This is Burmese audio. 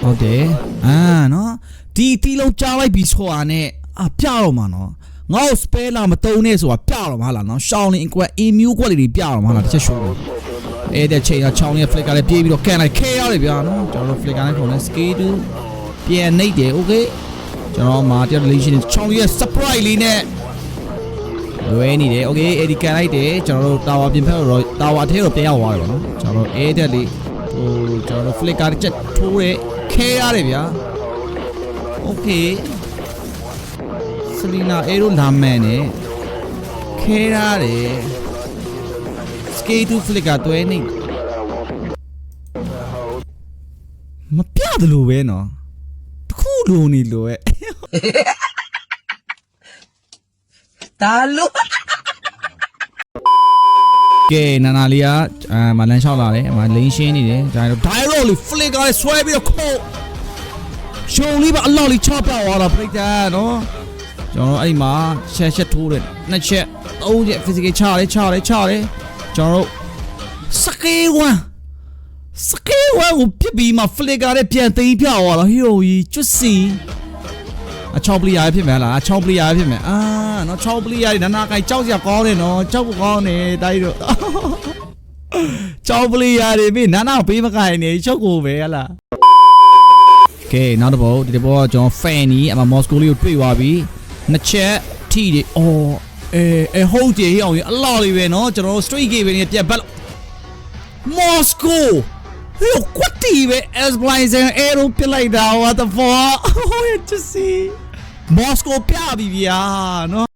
ဟုတ်တယ်အာနော်ဒီတီလုံးကြားလိုက်ပြီဆိုတာနဲ့အာပြတော့မှာနော်ငါ့ကိုစပယ်လာမတုံနဲ့ဆိုတာပြတော့မှာလားနော်ရှောင်းလင်းအကွက်အင်းမျိုးကွက်တွေပြတော့မှာလားတစ်ချက်ရှုံးတယ်အဲ့တဲ့ချိန်ကချောင်းလေး flicker လေးပြေးပြီးတော့ကန်လိုက်ခဲရတယ်ဗျာနော်ကျွန်တော်တို့ flicker နဲ့ခုံလဲ scale 2ပြန်နှိပ်တယ် okay ကျွန်တော်မှာတရား relation ချောင်းလေးရဲ့ surprise လေးနဲ့လွဲနေတယ် okay အဲ့ဒီကန်လိုက်တယ်ကျွန်တော်တို့ tower ပြင်ဖက်တော့ tower အထက်တော့ပြန်ရောက်သွားတယ်ဗောနော်ကျွန်တော်တို့ air deck လေးဟိုကျွန်တော်တို့ flicker တစ်ချက်ထိုးတယ် ခဲရတယ်ဗျာโอเคစလီနာအေရိုလာမန်နဲ့ခဲရတယ်စကေးတူ flick ကတွဲနေမပြတယ်လို့ပဲနော်တခုလိုနေလို့ရဲ့ Talo. ကဲနာနာလေးကအာမလန်းလျှောက်လာတယ်အမလိန်ရှင်းနေတယ်ဒါတော့ dialogue လေး flick ကလည်းဆွဲပြီးတော့ခုတ်ရှုံလေးပါအလောက်လေးချပြသွားတာပြိတ္တာနော်ကျွန်တော်တို့အဲ့ဒီမှာချက်ချက်ထိုးတယ်နှစ်ချက်သုံးချက် physical ချတယ်ချတယ်ချတယ်ကျွန်တော်တို့စကေးဝမ်စကေးဝမ်ကိုပြစ်ပြီးမှ flick ကလည်းပြန်သိမ်းပြသွားတာဟီရိုကြီးကျွတ်စီအချောပလီယာဖြစ်မယ်လားအချောပလီယာဖြစ်မယ်အာ နော်ချောပလီရီနာနာကိုင်ကြောက်စရာကောင်းတယ်နော်ကြောက်ဖို့ကောင်းတယ်တာကြီးတို့ချောပလီရီပြီနာနာကိုပေးမကိုင်နေချုပ်ကိုပဲဟလားကဲနောက်တစ်ပုတ်ဒီတစ်ပုတ်ကကျွန်တော်ဖန်နီအမမော်စကိုလေးကိုတွေ့သွားပြီနှစ်ချက်ထိတယ်အော်အဲအဲဟုတ်တယ်ဟေ့အောင်ရအလောက်လေးပဲနော်ကျွန်တော် straight game ပဲနေပြက်ဘက်မော်စကိုဟိုကွတ်တီပဲ S blind and arrow ပြလိုက်တာ what the fuck oh you to see မော်စကိုပြပြီဗျာနော်